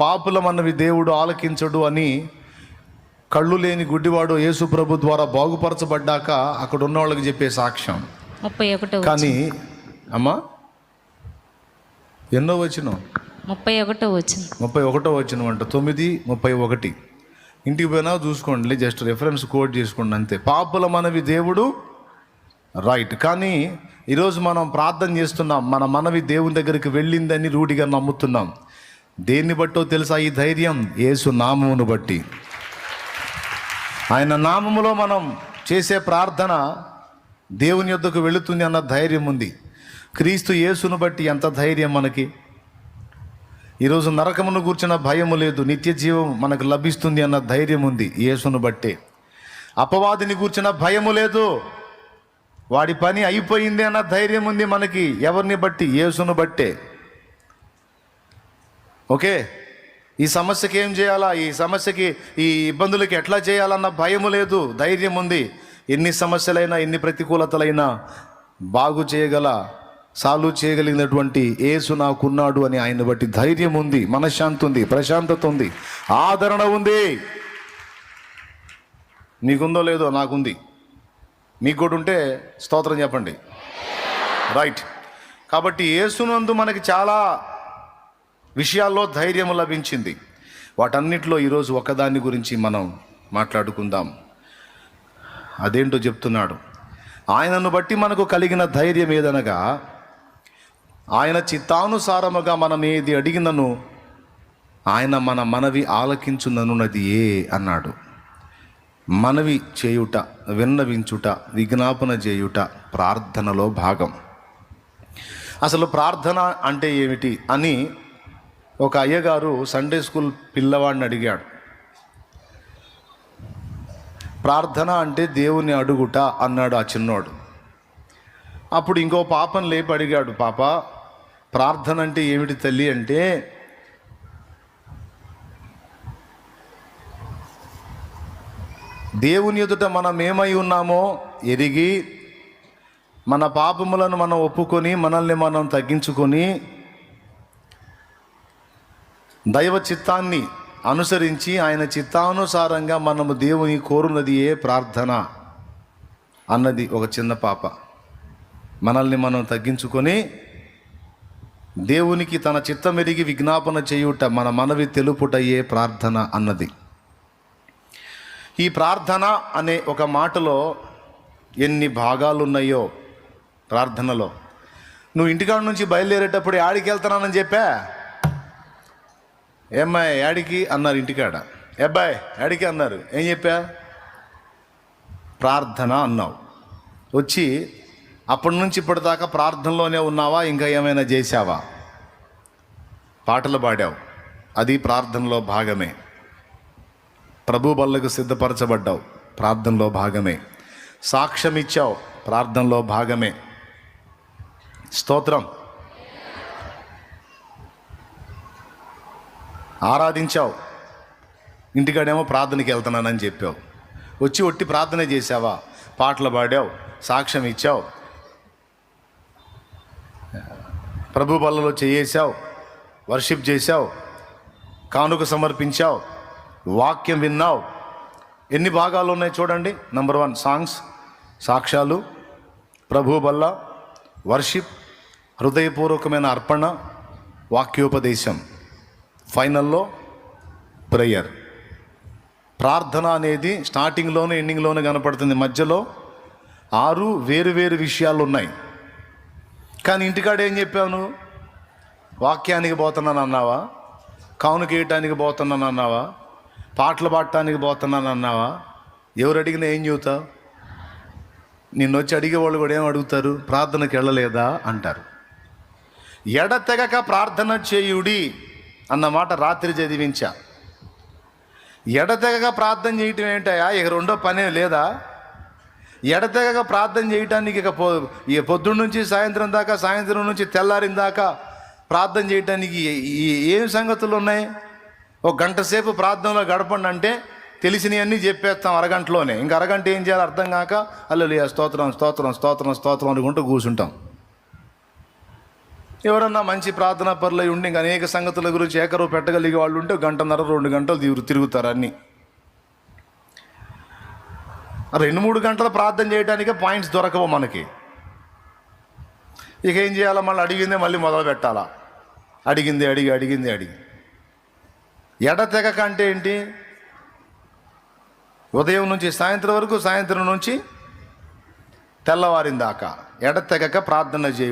పాపులమన్నవి దేవుడు ఆలకించడు అని కళ్ళు లేని గుడ్డివాడు యేసు ప్రభు ద్వారా బాగుపరచబడ్డాక అక్కడ ఉన్న వాళ్ళకి చెప్పే సాక్ష్యం. ముప్పై ఒకటో కానీ అమ్మా ఎన్నో వచ్చిన ముప్పై ఒకటో వచ్చింది ముప్పై ఒకటో వచ్చిన అంట తొమ్మిది ముప్పై ఒకటి. ఇంటికి పోయినా చూసుకోండి జస్ట్ రెఫరెన్స్ కోడ్ చేసుకోండి అంతే. పాపుల మనవి దేవుడు రైట్ కానీ ఈరోజు మనం ప్రార్థన చేస్తున్నాం మన మనవి దేవుని దగ్గరికి వెళ్ళిందని రూఢిగా నమ్ముతున్నాం. దేన్ని బట్టో తెలుసా ఈ ధైర్యం? యేసు నామమును బట్టి. ఆయన నామములో మనం చేసే ప్రార్థన దేవుని యొద్దకు వెళుతుంది అన్న ధైర్యం ఉంది. క్రీస్తు యేసును బట్టి ఎంత ధైర్యం మనకి? ఈరోజు నరకమును కూర్చున్న భయము లేదు. నిత్య జీవం మనకు లభిస్తుంది అన్న ధైర్యం ఉంది యేసును బట్టే. అపవాదిని కూర్చున్న భయము లేదు. వాడి పని అయిపోయింది అన్న ధైర్యం ఉంది మనకి. ఎవరిని బట్టి? యేసును బట్టే. ఓకే. ఈ సమస్యకి ఏం చేయాలా? ఈ సమస్యకి ఈ ఇబ్బందులకి ఎట్లా చేయాలన్న భయం లేదు ధైర్యం ఉంది. ఎన్ని సమస్యలైనా ఎన్ని ప్రతికూలతలైనా బాగు చేయగల సాల్వ్ చేయగలిగినటువంటి ఏసు నాకున్నాడు అని ఆయన బట్టి ధైర్యం ఉంది మనశ్శాంతి ఉంది ప్రశాంతత ఉంది ఆదరణ ఉంది. నీకుందో లేదో నాకుంది. మీకు కూడా ఉంటే స్తోత్రం చెప్పండి. రైట్. కాబట్టి ఏసునందు మనకి చాలా విషయాల్లో ధైర్యం లభించింది. వాటన్నిటిలో ఈరోజు ఒకదాని గురించి మనం మాట్లాడుకుందాం. అదేంటో చెప్తున్నాడు. ఆయనను బట్టి మనకు కలిగిన ధైర్యం ఏదనగా ఆయన చిత్తానుసారముగా మనం ఏది అడిగినను ఆయన మన మనవి ఆలకించుననున్నది ఏ అన్నాడు. మనవి చేయుట విన్నవించుట విజ్ఞాపన చేయుట ప్రార్థనలో భాగం. అసలు ప్రార్థన అంటే ఏమిటి అని ఒక అయ్యగారు సండే స్కూల్ పిల్లవాడిని అడిగాడు. ప్రార్థన అంటే దేవుని అడుగుట అన్నాడు ఆ చిన్నోడు. అప్పుడు ఇంకో పాపను లేపి అడిగాడు పాప ప్రార్థన అంటే ఏమిటి తల్లి అంటే దేవుని ఎదుట మనం ఏమై ఉన్నామో ఎరిగి మన పాపములను మనం ఒప్పుకొని మనల్ని మనం తగ్గించుకొని దైవ చిత్తాన్ని అనుసరించి ఆయన చిత్తానుసారంగా మనము దేవుని కోరున్నది ఏ ప్రార్థన అన్నది ఒక చిన్న పాప. మనల్ని మనం తగ్గించుకొని దేవునికి తన చిత్తమెరిగి విజ్ఞాపన చేయుట మన మనవి తెలుపుట ఏ ప్రార్థన అన్నది. ఈ ప్రార్థన అనే ఒక మాటలో ఎన్ని భాగాలు ఉన్నాయో ప్రార్థనలో. నువ్వు ఇంటికాడ నుంచి బయలుదేరేటప్పుడు ఆడికి వెళ్తున్నానని చెప్పా? ఏమ్మాయి యాడికి అన్నారు ఇంటికాడ. అబ్బాయి యాడికి అన్నారు? ఏం చెప్పా? ప్రార్థన అన్నావు. వచ్చి అప్పటి నుంచి ఇప్పటిదాకా ప్రార్థనలోనే ఉన్నావా? ఇంకా ఏమైనా చేశావా? పాటలు పాడావు. అది ప్రార్థనలో భాగమే. ప్రభు బల్లకు సిద్ధపరచబడ్డావు. ప్రార్థనలో భాగమే. సాక్ష్యం ఇచ్చావు ప్రార్థనలో భాగమే. స్తోత్రం. ఆరాధించావు. ఇంటికాడేమో ప్రార్థనకి వెళ్తున్నానని చెప్పావు. వచ్చి ఒట్టి ప్రార్థన చేసావా పాటలు పాడావు సాక్ష్యం ఇచ్చావు. ప్రభు బల్లలో చేసావు వర్షిప్ చేశావు కానుక సమర్పించావు వాక్యం విన్నావు. ఎన్ని భాగాలు ఉన్నాయి చూడండి. నంబర్ వన్ సాంగ్స్ సాక్ష్యాలు ప్రభు బల్ల వర్షిప్ హృదయపూర్వకమైన అర్పణ వాక్యోపదేశం. ఫైనల్లో ప్రేయర్. ప్రార్థన అనేది స్టార్టింగ్లోనే ఎండింగ్లోనే కనపడుతుంది. మధ్యలో ఆరు వేరు వేరు విషయాలు ఉన్నాయి కానీ ఇంటికాడ ఏం చెప్పావు వాక్యానికి పోతున్నాను అన్నావా? కానుక వేయటానికి పోతున్నాను అన్నావా? పాటలు పాడటానికి పోతున్నాను అన్నావా? ఎవరు అడిగినా ఏం చెబుతావు? నిన్ను వచ్చి అడిగేవాళ్ళు కూడా ఏం అడుగుతారు? ప్రార్థనకి వెళ్ళలేదా? అంటారు. ఎడతెగక ప్రార్థన చేయుడి. అన్నమాట రాత్రి చదివించా. ఎడతెగక ప్రార్థన చేయటం ఏంటయా ఇక రెండో పనే లేదా? ఎడతెగక ప్రార్థన చేయటానికి ఇక పో ఇక పొద్దున్న నుంచి సాయంత్రం దాకా సాయంత్రం నుంచి తెల్లారిన దాకా ప్రార్థన చేయటానికి ఏం సంగతులు ఉన్నాయి? ఒక గంట సేపు ప్రార్థనలో గడపండి అంటే తెలిసినవన్నీ చెప్పేస్తాం అరగంటలోనే. ఇంకా అరగంట ఏం చేయాలో అర్థం కాక అల్లు స్తోత్రం స్తోత్రం స్తోత్రం స్తోత్రం అనుకుంటూ కూర్చుంటాం. ఎవరన్నా మంచి ప్రార్థనా పరులై ఉండి ఇంకా అనేక సంగతుల గురించి ఏకరువు పెట్టగలిగే వాళ్ళు ఉంటే గంటన్నర రెండు గంటలు తిరుగు తిరుగుతారు అన్నీ. రెండు మూడు గంటలు ప్రార్థన చేయడానికే పాయింట్స్ దొరకవు మనకి. ఇక ఏం చేయాలా? మళ్ళీ అడిగిందే మళ్ళీ మొదలు పెట్టాలా? అడిగింది అడిగి అడిగింది అడిగి. ఎడ తెగక అంటే ఏంటి? ఉదయం నుంచి సాయంత్రం వరకు సాయంత్రం నుంచి తెల్లవారిందాకా ఎడ తెగక ప్రార్థన చేయ